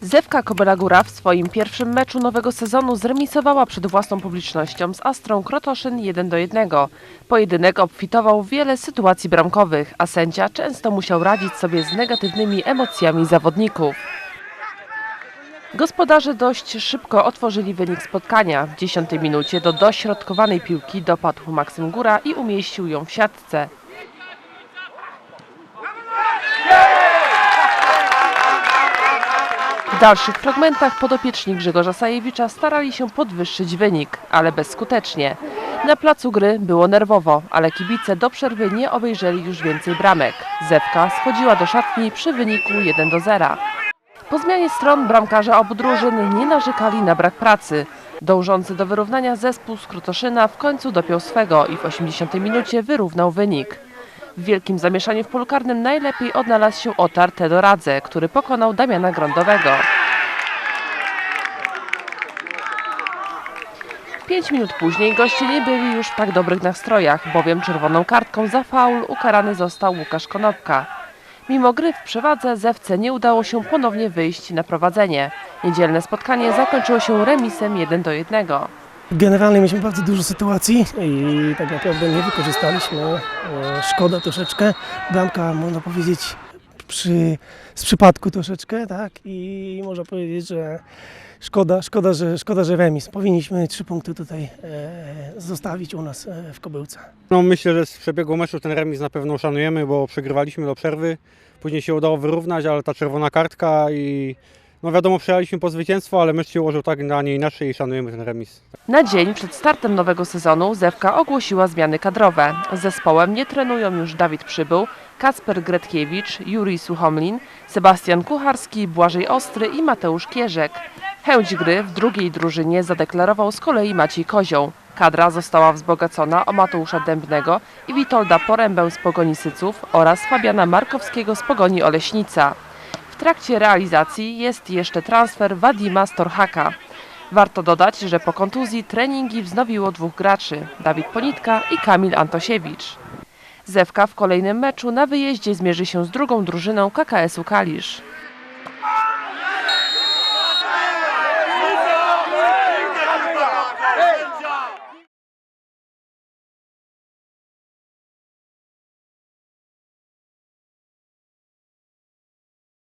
Zewka Kobela Góra w swoim pierwszym meczu nowego sezonu zremisowała przed własną publicznością z Astrą Krotoszyn 1 do 1. Pojedynek obfitował w wiele sytuacji bramkowych, a sędzia często musiał radzić sobie z negatywnymi emocjami zawodników. Gospodarze dość szybko otworzyli wynik spotkania. W 10 minucie do dośrodkowanej piłki dopadł Maksym Góra i umieścił ją w siatce. Dalszych fragmentach podopieczni Grzegorza Sajewicza starali się podwyższyć wynik, ale bezskutecznie. Na placu gry było nerwowo, ale kibice do przerwy nie obejrzeli już więcej bramek. Zewka schodziła do szatni przy wyniku 1 do 0. Po zmianie stron bramkarze obu drużyn nie narzekali na brak pracy. Dążący do wyrównania zespół z Krotoszyna w końcu dopiął swego i w 80 minucie wyrównał wynik. W wielkim zamieszaniu w polu karnym najlepiej odnalazł się Otar Tedoradze, który pokonał Damiana Grądowego. Pięć minut później goście nie byli już w tak dobrych nastrojach, bowiem czerwoną kartką za faul ukarany został Łukasz Konopka. Mimo gry w przewadze Zewce nie udało się ponownie wyjść na prowadzenie. Niedzielne spotkanie zakończyło się remisem 1 do 1. Generalnie mieliśmy bardzo dużo sytuacji i tak naprawdę nie wykorzystaliśmy. E, Szkoda troszeczkę. Bramka, można powiedzieć, przy, z przypadku troszeczkę, tak? I można powiedzieć, że szkoda, szkoda, że, szkoda, że remis. Powinniśmy trzy punkty tutaj e, zostawić u nas e, w Kobyłce. No myślę, że z przebiegu meczu ten remis na pewno uszanujemy, bo przegrywaliśmy do przerwy. Później się udało wyrównać, ale ta czerwona kartka i no wiadomo, przyjechaliśmy po zwycięstwo, ale mecz się ułożył tak, a nie inaczej i szanujemy ten remis. Na dzień przed startem nowego sezonu Zewka ogłosiła zmiany kadrowe. Z zespołem nie trenują już Dawid Przybył, Kacper Gretkiewicz, Jurij Suchomlin, Sebastian Kucharski, Błażej Ostry i Mateusz Kierzek. Chęć gry w drugiej drużynie zadeklarował z kolei Maciej Kozioł. Kadra została wzbogacona o Mateusza Dębnego i Witolda Porębę z Pogoni Syców oraz Fabiana Markowskiego z Pogoni Oleśnica. Trakcie realizacji jest jeszcze transfer Wadima Storhaka. Warto dodać, że po kontuzji treningi wznowiło dwóch graczy, Dawid Ponitka i Kamil Antosiewicz. Zewka w kolejnym meczu na wyjeździe zmierzy się z drugą drużyną KKS-u Kalisz.